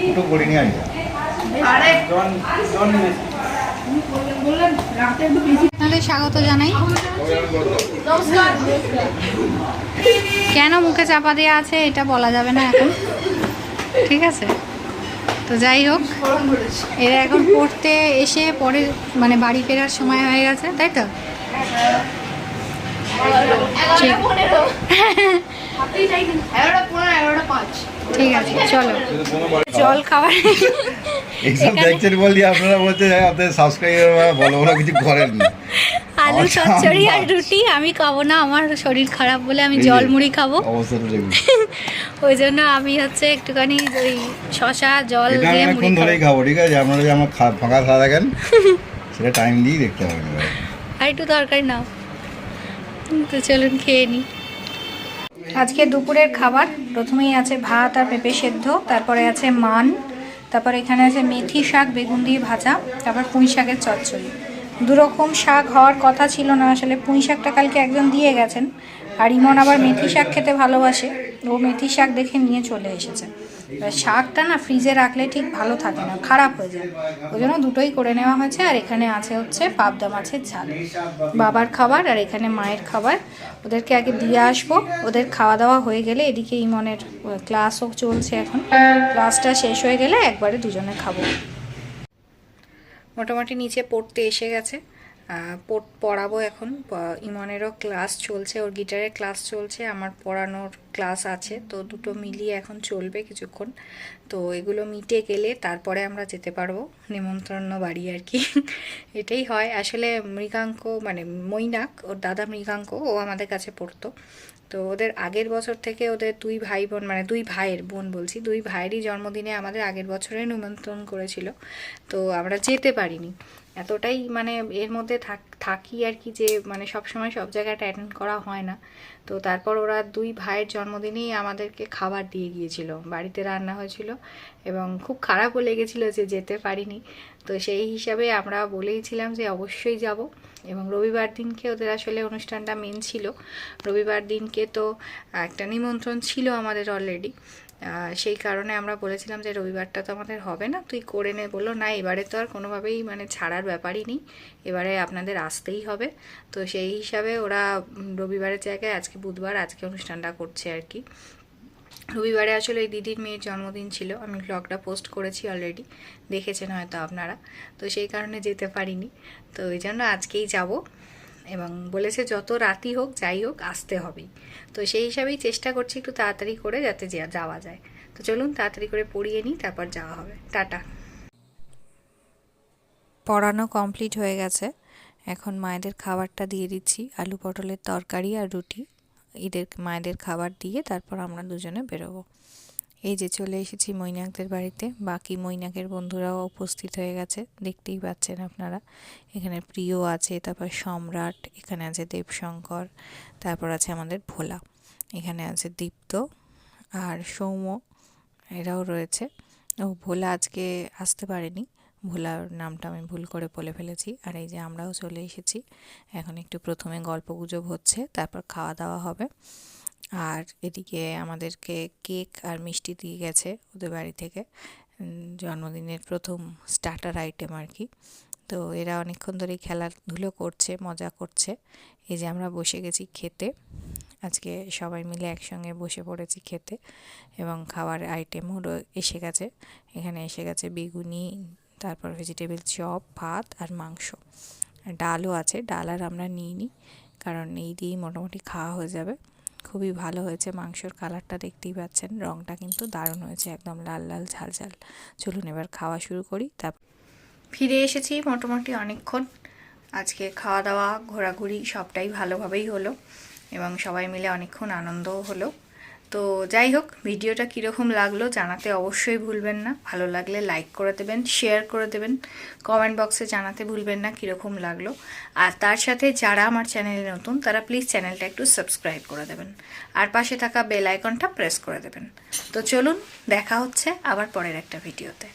দুটো করিনি আর কি। আরে তাহলে স্বাগত জানাই। কেন মুখে চাপা দেওয়া আছে এটা বলা যাবে না এখন? ঠিক আছে। তো যাই হোক এরা এখন পড়তে এসে পরে মানে বাড়ি ফেরার সময় হয়ে গেছে তাই তো? ঠিক ঠিক আছে চলো। জল খাবার এইসব দেখছেন বলি আপনারা হ্যাঁ, আপনাদের সাবস্ক্রাইবার বলো ওরা কিছু করেন না। আলু চচ্চড়ি আর রুটি আমি খাব না আমার শরীর খারাপ বলে আমি জল মুড়ি খাব। ওই জন্য আমি হচ্ছে একটুখানি ওই শশা জল দিয়ে মুড়ি ধরেই খাব। ঠিক আছে? আপনারা যে আমার ফাঁকা থাকা দেখেন সেটা টাইম দিয়েই দেখতে হবে। আর একটু তরকারি নাও। তো চলুন খেয়ে নিই আজকে দুপুরের খাবার, প্রথমেই আছে ভাত আর পেঁপে সেদ্ধ, তারপরে আছে মান, তারপর এখানে আছে মেথি শাক, বেগুন দিয়ে ভাজা, তারপর পুঁই শাকের চচ্চড়ি। দুরকম শাক হওয়ার কথা ছিল না, আসলে পুঁই শাকটা কালকে একজন দিয়ে গেছেন, আর ইমন আবার মেথি শাক খেতে ভালোবাসে, ও মেথি শাক দেখে নিয়ে চলে এসেছে। এবার শাকটা না ফ্রিজে রাখলে ঠিক ভালো থাকে না, খারাপ হয়ে যায়। ওই জন্য দুটোই করে নেওয়া হয়েছে, আর এখানে আছে হচ্ছে পাবদা মাছের ঝাল। বাবার খাবার আর এখানে মায়ের খাবার। ওদেরকে আগে দিয়ে আসব, ওদের খাওয়া দাওয়া হয়ে গেলে এদিকে ইমনের ক্লাসও চলছে এখন। ক্লাসটা শেষ হয়ে গেলে একবারে দুজনে খাব। মোটামুটি নিচে পড়তে এসে গেছে। পড়াবো এখন। ইমনেরও ক্লাস চলছে, ওর গিটারের ক্লাস চলছে, আমার পড়ানোর ক্লাস আছে, তো দুটো মিলিয়ে এখন চলবে কিছুক্ষণ। তো এগুলো মিটে গেলে তারপরে আমরা যেতে পারব, নিমন্ত্রণ বাড়ি আর কি। এটাই হয়। আসলে মৃগাঙ্ক মানে মৈনাক, ওর দাদা মৃগাঙ্ক, ও আমাদের কাছে পড়তো। তো ওদের আগের বছর থেকে ওদের দুই ভাই বোন মানে দুই ভাইয়ের বোন বলছি, দুই ভাইয়েরই জন্মদিনে আমাদের আগের বছরে নিমন্ত্রণ করেছিল। তো আমরা যেতে পারিনি। এতটাই মানে এর মধ্যে থাক আর কি যে মানে সব সময় সব জায়গাটা অ্যাটেন্ড করা হয় না। তো তারপর ওরা দুই ভাইয়ের জন্মদিনেই আমাদেরকে খাবার দিয়ে গিয়েছিল। বাড়িতে রান্না হয়েছিল এবং খুব খারাপও লেগেছিল যে যেতে পারিনি। তো সেই হিসাবে আমরা বলেইছিলাম যে অবশ্যই যাব এবং রবিবার দিনকে ওদের আসলে অনুষ্ঠানটা মেন ছিল। রবিবার দিনকে তো একটা নিমন্ত্রণ ছিল আমাদের অলরেডি সেই কারণে আমরা বলেছিলাম যে রবিবারটা তো আমাদের হবে না, তুই করে নে বলল, না, এবারে তো আর কোনোভাবেই মানে ছাড়ার ব্যাপারই নেই, এবারে আপনাদের আসতেই হবে। তো সেই হিসাবে ওরা রবিবারের জায়গায়, আজকে বুধবার, আজকে অনুষ্ঠানটা করছে আর কি। রবিবারে আসলে এই দিদির মেয়ের জন্মদিন ছিল, আমি ব্লগটা পোস্ট করেছি অলরেডি দেখেছেন হয়তো আপনারা। তো সেই কারণে যেতে পারিনি, তো ওই জন্য আজকেই যাব। এবং বলেছে যত রাতি হোক, যাই হোক, আসতে হবেই। তো সেই হিসাবেই চেষ্টা করছি একটু তাড়াতাড়ি করে যাতে যাওয়া যায়। তো চলুন তাড়াতাড়ি করে পড়িয়ে নিই, তারপর যাওয়া হবে। টাটা। পড়ানো কমপ্লিট হয়ে গেছে। এখন মায়েদের খাবারটা দিয়ে দিচ্ছি, আলু পটলের তরকারি আর রুটি। এদের মায়েদের খাবার দিয়ে তারপর আমরা দুজনে বেরোবো। এই যে চলে এসেছি মৈনাকদের বাড়িতে। বাকি মৈনাকের বন্ধুরাও উপস্থিত হয়ে গেছে। দেখতেই পাচ্ছেন আপনারা। এখানে প্রিয় আছে, তারপর সম্রাট, এখানে আছে দেবশঙ্কর, তারপর আছে আমাদের ভোলা। এখানে আছে দীপ্ত আর সৌম্য, এরাও রয়েছে। ও, ভোলা আজকে আসতে পারেনি। ভোলার নামটা আমি ভুল করে বলে ফেলেছি। আর এই যে আমরাও চলে এসেছি। এখন একটু প্রথমে গল্প গুজব হচ্ছে, তারপর খাওয়া দাওয়া হবে। আর এদিকে আমাদেরকে কেক আর মিষ্টি দিয়ে গেছে ওদের বাড়ি থেকে। জন্মদিনের প্রথম স্টার্টার আইটেম আর কি। তো এরা অনেকক্ষণ ধরেই খেলাধুলো করছে, মজা করছে। এই যে আমরা বসে গেছি খেতে। আজকে সবাই মিলে একসঙ্গে বসে পড়েছি খেতে এবং খাবার আইটেমও এসে গেছে। এখানে এসে গেছে বেগুনি, তারপর ভেজিটেবল চপ ভাত আর মাংস। ডালও আছে, ডাল আর আমরা নিই নিইনি, কারণ এই দিয়েই মোটামুটি খাওয়া হয়ে যাবে। খুবই ভালো হয়েছে। মাংসর কালারটা দেখতেই পাচ্ছেন। রঙটা কিন্তু দারুণ হয়েছে, একদম লাল লাল, ঝাল ঝাল। চলুন এবার খাওয়া শুরু করি। তা ফিরে এসেছি মোটামুটি অনেকক্ষণ। আজকে খাওয়া দাওয়া ঘোরাঘুরি সবটাই ভালোভাবেই হলো এবং সবাই মিলে অনেকক্ষণ আনন্দও হলো। তো যাই হোক, ভিডিওটা কীরকম লাগল জানাতে অবশ্যই ভুলবেন না। ভালো লাগলে লাইক করে দেবেন শেয়ার করে দেবেন কমেন্ট বক্সে জানাতে ভুলবেন না কীরকম লাগল। আর তার সাথে যারা আমার চ্যানেলে নতুন, তারা প্লিজ চ্যানেলটা একটু সাবস্ক্রাইব করে দেবেন। আর পাশে থাকা বেল আইকনটা প্রেস করে দেবেন। তো চলুন, দেখা হচ্ছে আবার পরের একটা ভিডিওতে